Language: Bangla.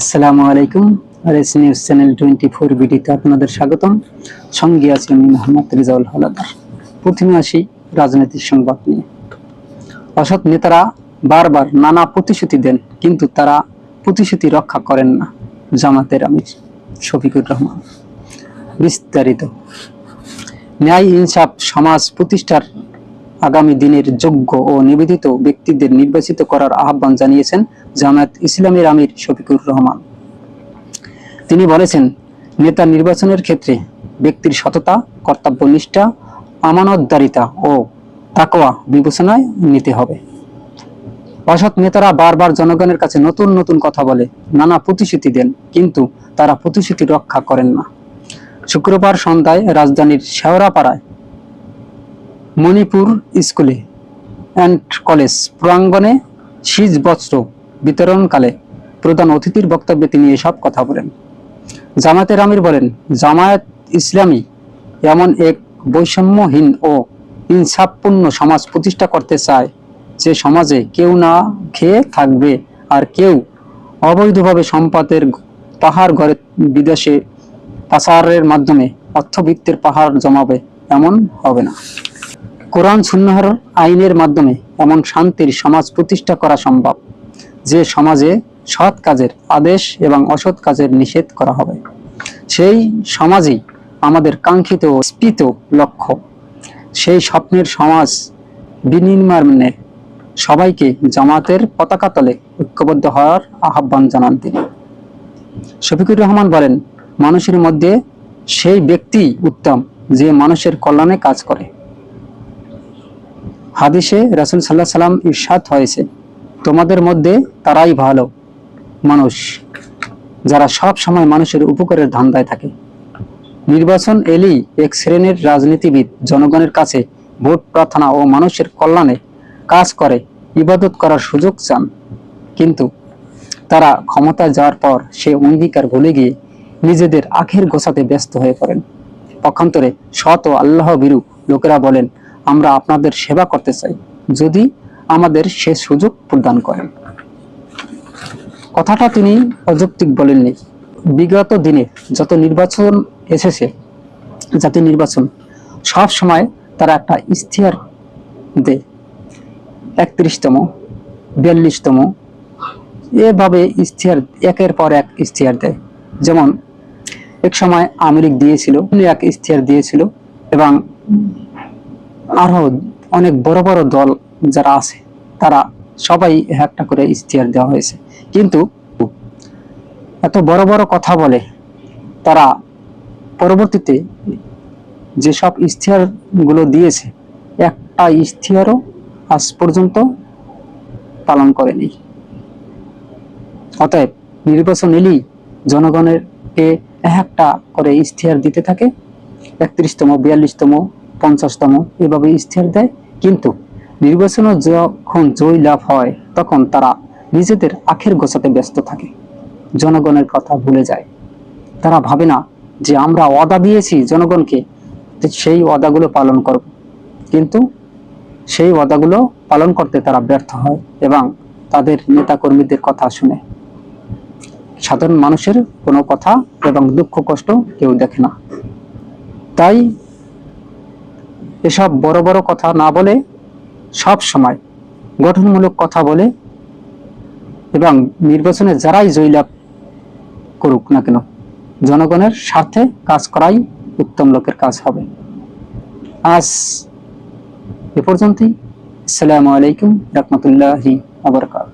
আসসালামু আলাইকুম। RS news channel twenty four বিডিতে আপনাদের স্বাগতম। সঙ্গে আছি আমি মোহাম্মদ রিজাউল হালাদার। প্রথমে আসি রাজনৈতিক সংবাদ নিয়ে। অসৎ নেতারা বারবার নানা প্রতিশ্রুতি দেন, কিন্তু তারা প্রতিশ্রুতি রক্ষা করেন না। জামাতের আমির শফিকুর রহমান। বিস্তারিত। ন্যায় ইনসাফ সমাজ প্রতিষ্ঠার আগামী দিনের যোগ্য ও নিবেদিত ব্যক্তিদের নির্বাচিত করার আহ্বান জানিয়েছেন জামায়াত ইসলামের আমির শফিকুর রহমান। তিনি বলেছেন, নেতা নির্বাচনের ক্ষেত্রে ব্যক্তির সততা, কর্তব্যনিষ্ঠা, আমানতদারিতা ও তাকওয়া বিবেচনায় নিতে হবে। অসৎ নেতারা বারবার জনগণের কাছে নতুন নতুন কথা বলে, নানা প্রতিশ্রুতি দেন, কিন্তু তারা প্রতিশ্রুতি রক্ষা করেন না। শুক্রবার সন্ধ্যায় রাজধানীর শেওড়াপাড়ায় মণিপুর স্কুলে অ্যান্ড কলেজ প্রাঙ্গণে শীত বস্ত্র বিতরণকালে প্রধান অতিথির বক্তব্যে তিনি এসব কথা বলেন। জামায়াতের আমির বলেন, জামায়াত ইসলামী এমন এক বৈষম্যহীন ও ইনসাফপূর্ণ সমাজ প্রতিষ্ঠা করতে চায় যে সমাজে কেউ না খেয়ে থাকবে আর কেউ অবৈধভাবে সম্পদের পাহাড় ঘরে বিদেশে পাচারের মাধ্যমে অর্থবিত্তের পাহাড় জমাবে এমন হবে না। কোরআন সুন্নাহর আইনের মাধ্যমে এমন শান্তির সমাজ প্রতিষ্ঠা করা সম্ভব, যে সমাজে সৎ কাজের আদেশ এবং অসৎ কাজের নিষেধ করা হবে। সেই সমাজই আমাদের কাঙ্ক্ষিত স্ফীত লক্ষ্য। সেই স্বপ্নের সমাজ বিনির্মাণে সবাইকে জামাতের পতাকা তলে ঐক্যবদ্ধ হওয়ার আহ্বান জানান তিনি। শফিকুর রহমান বলেন, মানুষের মধ্যে সেই ব্যক্তি উত্তম, যে মানুষের কল্যাণে কাজ করে। হাদিসে রাসুল সাল্লাহ সাল্লাম ইরশাদ হয়েছে, তোমাদের মধ্যে তারাই ভালো মানুষ, যারা সব সময় মানুষের উপকারের ধান্দায় থাকে। নির্বাচন এলেই এক শ্রেণির রাজনীতিবিদ জনগণের কাছে ভোট প্রার্থনা ও মানুষের কল্যাণে কাজ করে, ইবাদত করার সুযোগ চান। কিন্তু তারা ক্ষমতায় যাওয়ার পর সে অঙ্গীকার ভুলে গিয়ে নিজেদের আখের গোছাতে ব্যস্ত হয়ে পড়েন। পক্ষান্তরে সৎ ও আল্লাহ বিরু লোকেরা বলেন আমরা আপনাদের সেবা করতে চাই, যদি আমাদের সে সুযোগ প্রদান করেন। কথাটা তিনি অযৌক্তিক বলেননি। বিগত দিনে যত নির্বাচন এসেছে, জাতীয় নির্বাচন, সব সময় তারা একটা ইশতেহার দেয় একত্রিশতম, বিয়াল্লিশতম, এভাবে ইশতেহার, একের পর এক ইশতেহার দেয়। যেমন, এক সময় আমেরিক দিয়েছিল, এক ইশতেহার দিয়েছিল, এবং আরও অনেক বড় বড় দল যারা আছে, তারা সবাই একটা করে ইশতেহার দেওয়া হয়েছে। কিন্তু এত বড় বড় কথা বলে তারা পরবর্তীতে যেসবগুলো দিয়েছে, একটা ইশতেহারও আজ পর্যন্ত পালন করেনি। অতএব নির্বাচন এলেই জনগণের একটা করে ইশতেহার দিতে থাকে, একত্রিশতম, বিয়াল্লিশতম পঞ্চাশতম। এভাবে ইশতেহার দেয়। কিন্তু নির্বাচনে যখন জয় লাভ হয়, তখন তারা নিজেদের আখের গোছাতে ব্যস্ত থাকে। জনগণের কথা ভুলে যায়। তারা ভাবে না যে আমরা ওয়াদা দিয়েছি জনগণকে সেই ওয়াদাগুলো পালন করব। কিন্তু সেই ওয়াদাগুলো পালন করতে তারা ব্যর্থ হয় এবং তাদের নেতাকর্মীদের কথা শুনে। সাধারণ মানুষের কোনো কথা এবং দুঃখ কষ্ট কেউ দেখে না। তাই এসব বড় বড় কথা না বলে সব সময় গঠনমূলক কথা বলে এবং নির্বাচনে যারাই জয়লাভ করুক না কেন, জনগণের স্বার্থে কাজ করাই উত্তম লোকের কাজ হবে। আজ এ পর্যন্তই। আসসালামু আলাইকুম, রহমতুল্লাহি আবরকাত